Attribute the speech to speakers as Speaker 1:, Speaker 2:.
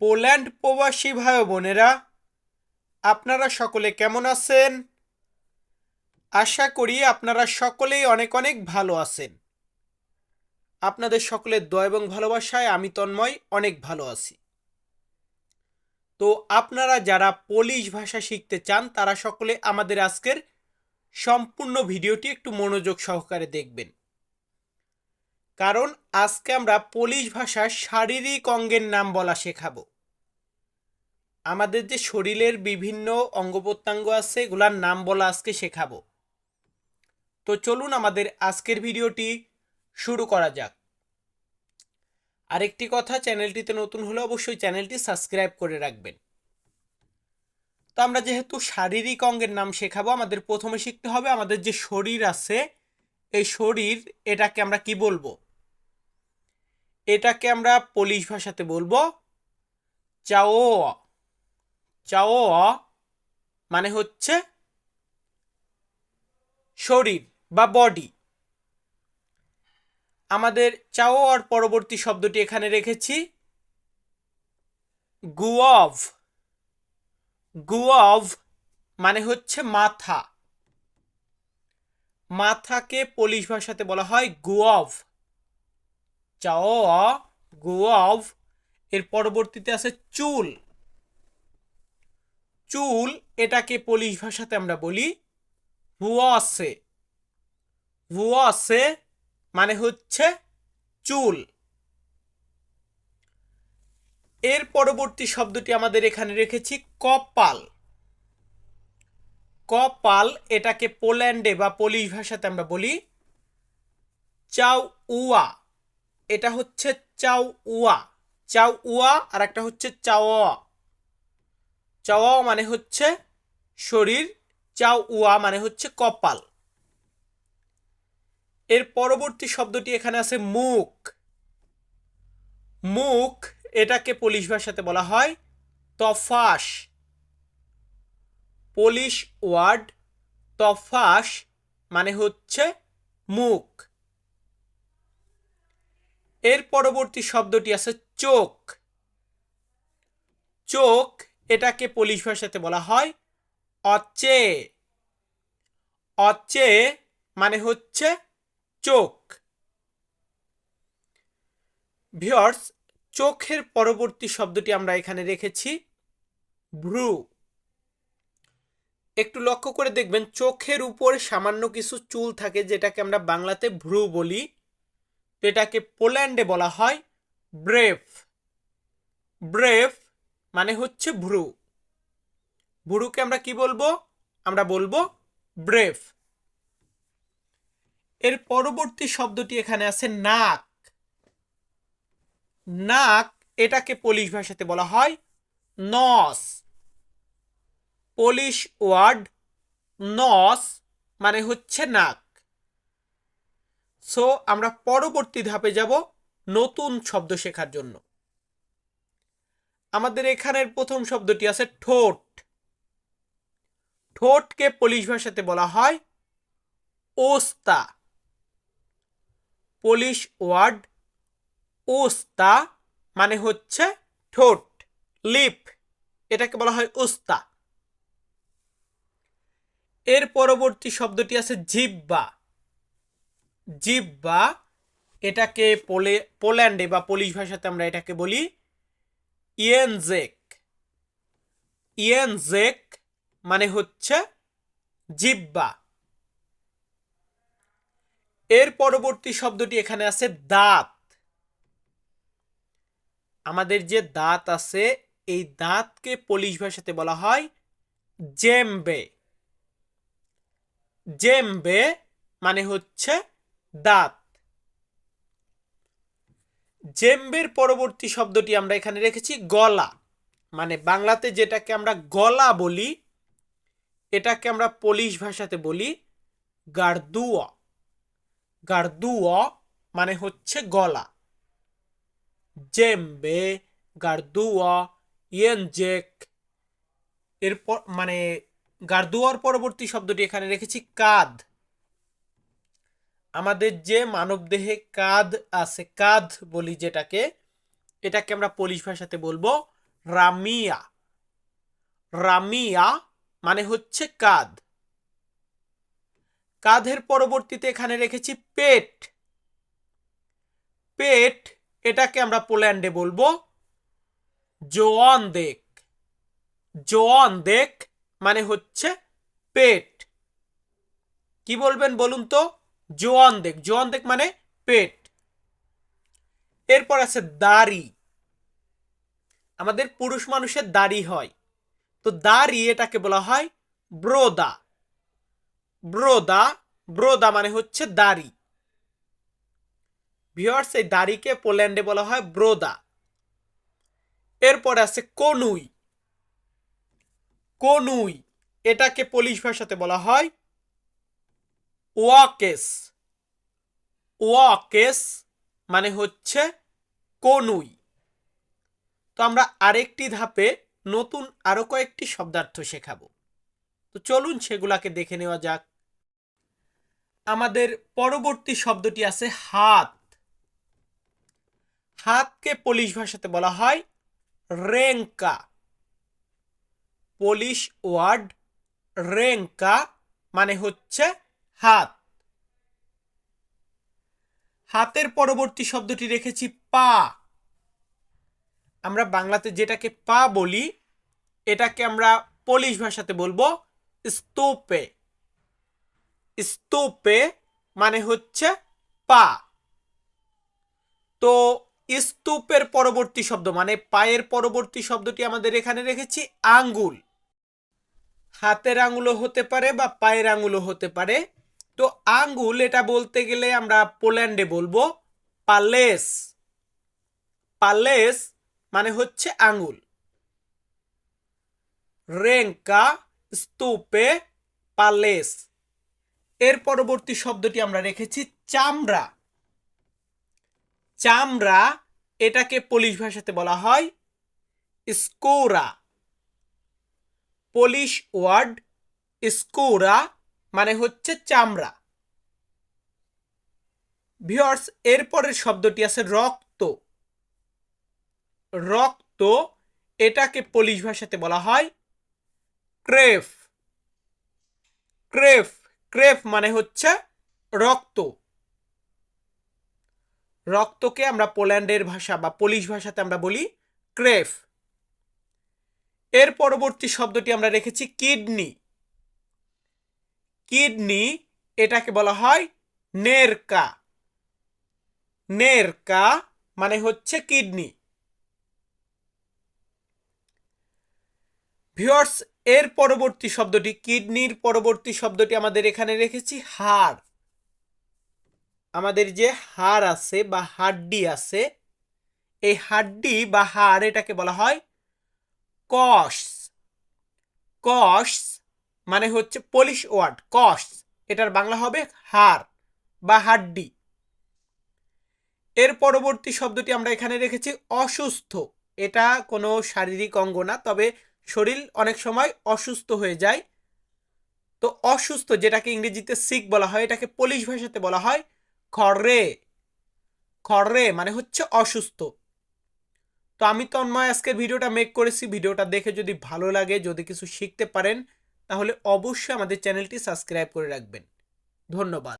Speaker 1: Poland প্রবাসী ভাই বোনেরা, আপনারা সকলে কেমন আছেন? আশা করি আপনারা সকলেই অনেক অনেক ভালো আছেন। আপনাদের সকলের দয়া এবং ভালোবাসায় আমি তন্ময় অনেক ভালো আছি। তো আপনারা যারা পোলিশ ভাষা শিখতে চান, তারা সকলে আমাদের আজকের সম্পূর্ণ ভিডিওটি একটু মনোযোগ সহকারে দেখবেন। কারণ আজকে আমরা পোলিশ ভাষার শারীরিক অঙ্গের নাম বলা শেখাবো। আমাদের যে শরীরের বিভিন্ন অঙ্গ প্রত্যঙ্গ আছে, এগুলার নাম বলা আজকে শেখাবো। তো চলুন আমাদের আজকের ভিডিওটি শুরু করা যাক। আরেকটি কথা, চ্যানেলটিতে নতুন হলে অবশ্যই চ্যানেলটি সাবস্ক্রাইব করে রাখবেন। তো আমরা যেহেতু শারীরিক অঙ্গের নাম শেখাবো, আমাদের প্রথমে শিখতে হবে আমাদের যে শরীর আছে, এই শরীর এটাকে আমরা কি বলব? এটাকে আমরা পোলিশ ভাষাতে বলব চাও চাও মানে হচ্ছে শরীর বা বডি আমাদের চাও আর পরবর্তী শব্দটি এখানে রেখেছি। গুয়ভ গুয়ভ মানে হচ্ছে মাথা। মাথাকে পোলিশ ভাষাতে বলা হয় গুয়ভ। চাও গুয়ভ এর পরবর্তীতে আছে চুল। চুল এটাকে পোলিশ ভাষাতে আমরা বলি ভুয়াসে ভুয়াসে মানে হচ্ছে চুল। এর পরবর্তী শব্দটি আমাদের এখানে রেখেছি কপাল। কপাল এটাকে পোল্যান্ডে বা পোলিশ ভাষাতে আমরা বলি চাউ উয়া এটা হচ্ছে চাউ উয়া। চাউ উয়া আর একটা হচ্ছে চাওয়া। চাওয়া মানে হচ্ছে শরীর চাউ উয়া মানে হচ্ছে কপাল। এর পরবর্তী শব্দটি এখানে আছে মুখ। মুখ এটাকে পোলিশ ভাষাতে বলা হয় তফাস পোলিশ ওয়ার্ড তফাস মানে হচ্ছে মুখ। এর পরবর্তী শব্দটি আছে চোখ। চোখ এটাকে পোলিশ ভাষাতে বলা হয় অচে। অচে মানে হচ্ছে চোখ। ভিওর্স চোখের পরবর্তী শব্দটি আমরা এখানে রেখেছি ভ্রু। একটু লক্ষ্য করে দেখবেন, চোখের উপর সামান্য কিছু চুল থাকে, যেটাকে আমরা বাংলাতে ভ্রু বলি। এটাকে পোল্যান্ডে বলা হয় ব্রেফ ব্রেফ মানে হচ্ছে ভ্রু। ভ্রুকে আমরা কি বলব? আমরা বলব ব্রেফ এর পরবর্তী শব্দটি এখানে আছে নাক। নাক এটাকে পোলিশ ভাষাতে বলা হয় নস। পোলিশ ওয়ার্ড নস মানে হচ্ছে নাক। সো আমরা পরবর্তী ধাপে যাব নতুন শব্দ শেখার জন্য। আমাদের এখানের প্রথম শব্দটি আছে ঠোঁট। ঠোঁটকে পোলিশ ভাষাতে বলা হয় ওস্তা। পোলিশ ওয়ার্ড ওস্তা মানে হচ্ছে ঠোঁট, লিপ। এটাকে বলা হয় ওস্তা। এর পরবর্তী শব্দটি আছে জিব্বা। জিব্বা এটাকে পোলে, পোল্যান্ডে বা পোলিশ ভাষাতে আমরা এটাকে বলি ইয়েনজেক। ইয়েনজেক মানে হচ্ছে জিব্বা। এর পরবর্তী শব্দটি এখানে আছে দাঁত। আমাদের যে দাঁত আছে, এই দাঁতকে পোলিশ ভাষাতে বলা হয় জেমবে। জেমবে মানে হচ্ছে দাঁত। জেম্বের পরবর্তী শব্দটি আমরা এখানে রেখেছি গলা। মানে বাংলাতে যেটাকে আমরা গলা বলি, এটাকে আমরা পোলিশ ভাষাতে বলি গার্দুয়া গার্দুয়া মানে হচ্ছে গলা। জেম্বে গার্দুয়া ইয়েনজেক। এরপর মানে গার্দুয়ার পরবর্তী শব্দটি এখানে রেখেছি কাঁধ। আমাদের যে মানবদেহে কাঁধ আছে, কাঁধ বলি যেটাকে, এটাকে আমরা পোলিশ ভাষাতে বলব রামিয়া। রামিয়া মানে হচ্ছে কাঁধ। কাঁধের পরবর্তীতে এখানে রেখেছি পেট। পেট এটাকে আমরা পোল্যান্ডে বলব জোয়ান দেখ জোয়ান দেখ মানে হচ্ছে পেট। কি বলবেন বলুন তো? জোয়ান দেক জোয়ান দেক মানে পেট। এরপর আছে দাড়ি। আমাদের পুরুষ মানুষের দাড়ি হয়। তো দাড়ি এটাকে বলা হয় ব্রোদা। ব্রোদা ব্রোদা মানে হচ্ছে দাড়ি। ভিওয়ার্স এই দাড়িকে পোল্যান্ডে বলা হয় ব্রোদা। এরপরে আছে কনুই। কনুই, এটাকে পোলিশ ভাষাতে বলা হয় ওয়াকেস। ওয়াকেস মানে হচ্ছে কনুই। তো আমরা আরেকটি ধাপে নতুন আরও কয়েকটি শব্দার্থ শেখাবো। তো চলুন সেগুলাকে দেখে নেওয়া যাক। আমাদের পরবর্তী শব্দটি আছে হাত। হাতকে পোলিশ ভাষাতে বলা হয় রেঙ্কা পোলিশ ওয়ার্ড রেঙ্কা মানে হচ্ছে হাত। হাতের পরবর্তী শব্দটি রেখেছি পা। আমরা বাংলাতে যেটাকে পা বলি, এটাকে আমরা পোলিশ ভাষাতে বলব স্তূপে। স্তূপে মানে হচ্ছে পা। তো স্তূপের পরবর্তী শব্দ মানে পায়ের পরবর্তী শব্দটি আমাদের এখানে রেখেছি আঙ্গুল। হাতের আঙ্গুলও হতে পারে বা পায়ের আঙ্গুলও হতে পারে। তো আঙ্গুল এটা বলতে গেলে আমরা পোল্যান্ডে বলব পালেস। পালেস মানে হচ্ছে আঙ্গুল। রেঙ্কা স্তূপে পালেস। এর পরবর্তী শব্দটি আমরা রেখেছি চামড়া। চামড়া এটাকে পোলিশ ভাষাতে বলা হয় স্কোরা। পোলিশ ওয়ার্ড স্কোরা মানে হচ্ছে চামড়া। ভিওর্স এরপরের শব্দটি আছে রক্ত। রক্ত এটাকে পোলিশ ভাষাতে বলা হয় ক্রেফ। ক্রেফ ক্রেফ মানে হচ্ছে রক্ত। রক্তকে আমরা পোল্যান্ডের ভাষা বা পোলিশ ভাষাতে আমরা বলি ক্রেফ। এর পরবর্তী শব্দটি আমরা রেখেছি কিডনি। কিডনি, এটাকে বলা হয় নেরকা। নেরকা মানে হচ্ছে কিডনি। ভিওর্স এর পরবর্তী শব্দটি, কিডনির পরবর্তী শব্দটি আমাদের এখানে রেখেছি, হাড়। আমাদের যে হাড় আছে বা হাড্ডি আছে, এই হাড্ডি বা হাড় এটাকে বলা হয় কস। কস মানে হচ্ছে পলিশ ওয়ার্ড কস এটার বাংলা হবে হার বা হাড্ডি। এর পরবর্তী শব্দটি আমরা এখানে রেখেছি অসুস্থ। এটা কোনো শারীরিক অঙ্গ না, তবে শরীর অনেক সময় অসুস্থ হয়ে যায়। তো অসুস্থ, যেটাকে ইংরেজিতে সিক বলা হয়, এটাকে পোলিশ ভাষাতে বলা হয় খররে। খররে মানে হচ্ছে অসুস্থ। তো আমি তন্ময় আজকের ভিডিওটা মেক করেছি। ভিডিওটা দেখে যদি ভালো লাগে, যদি কিছু শিখতে পারেন তাহলে অবশ্যই আমাদের চ্যানেলটি সাবস্ক্রাইব করে রাখবেন। ধন্যবাদ।